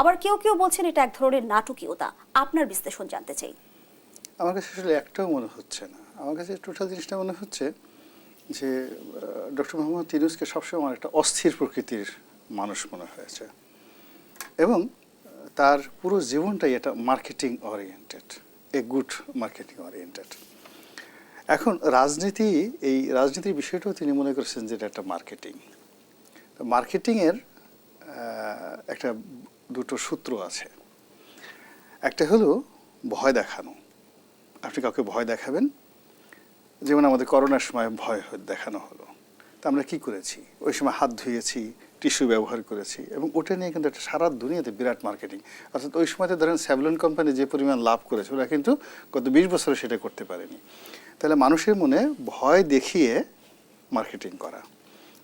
আবার কেউ কেউ বলছেন এটা এক ধরনের নাটকীয়তা। আপনার বিশ্লেষণ জানতে চাই। আমার কাছে আসলে একটাও মনে হচ্ছে না। আমার কাছে টোটাল জিনিসটা মনে হচ্ছে যে ডক্টর মোহাম্মদ তিরুজকে সবসময় আমার একটা অস্থির প্রকৃতির মানুষ মনে হয়েছে। এবং তার পুরো জীবনটাই এটা marketing oriented a good marketing oriented এখন রাজনীতি, এই রাজনীতির বিষয়টাও তিনি মনে করেছেন যে এটা একটা মার্কেটিং মার্কেটিংয়ের একটা দুটো সূত্র আছে। একটা হলো ভয় দেখানো। আপনি কাউকে ভয় দেখাবেন? যেমন আমাদের করোনার সময় ভয় দেখানো হলো। তা আমরা কি করেছি? ওই সময় হাত ধুয়েছি, টিস্যু ব্যবহার করেছি এবং ওটা নিয়ে কিন্তু একটা সারা দুনিয়াতে বিরাট মার্কেটিং। অর্থাৎ ওই সময়তে ধরেন স্যাভলন কোম্পানি যে পরিমাণ লাভ করেছে, ওরা কিন্তু গত বিশ বছরে সেটা করতে পারেনি। তাহলে মানুষের মনে ভয় দেখিয়ে মার্কেটিং করা।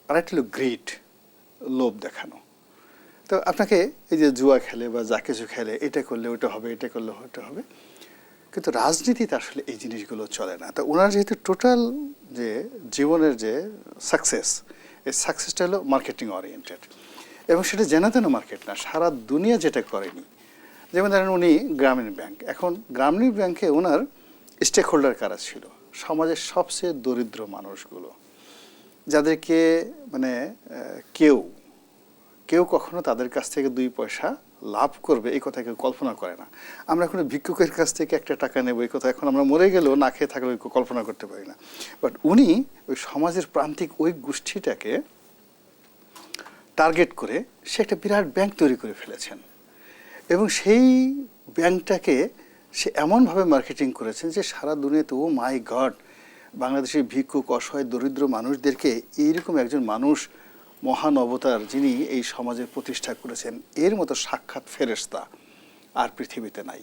আর একটা হলো গ্রিড লোভ দেখানো। তো আপনাকে এই যে জুয়া খেলে বা যা কিছু খেলে, এটা করলে ওটা হবে, এটা করলে ওটা হবে। কিন্তু রাজনীতিতে আসলে এই জিনিসগুলো চলে না। তো ওনার যেহেতু টোটাল যে জীবনের যে সাকসেস এই সাকসেসটা হলো মার্কেটিং ওরিয়েন্টেড এবং সেটা যেন তেন মার্কেট না, সারা দুনিয়া যেটা করেনি। যেমন ধরেন উনি গ্রামীণ ব্যাংক। এখন গ্রামীণ ব্যাংকে ওনার স্টেক হোল্ডার কারা ছিল? সমাজের সবচেয়ে দরিদ্র মানুষগুলো। যাদেরকে মানে কেউ কেউ কখনো তাদের কাছ থেকে দুই পয়সা লাভ করবে, এই কথা কেউ কল্পনা করে না। আমরা এখন ভিক্ষুকের কাছ থেকে একটা টাকা নেব, এই কথা এখন আমরা মরে গেলেও না খেয়ে থাকলেও কল্পনা করতে পারি না। বাট উনি ওই সমাজের প্রান্তিক ওই গোষ্ঠীটাকে টার্গেট করে সে একটা বিরাট ব্যাংক তৈরি করে ফেলেছেন। এবং সেই ব্যাংকটাকে সে এমনভাবে মার্কেটিং করেছেন যে সারা দুনিয়াতে ও মাই গড বাংলাদেশের ভিক্ষুক, অসহায়, দরিদ্র মানুষদেরকে এইরকম একজন মানুষ মহান অবতার যিনি এই সমাজে প্রতিষ্ঠা করেছেন এর মতো সাক্ষাৎ ফেরেস্তা আর পৃথিবীতে নাই।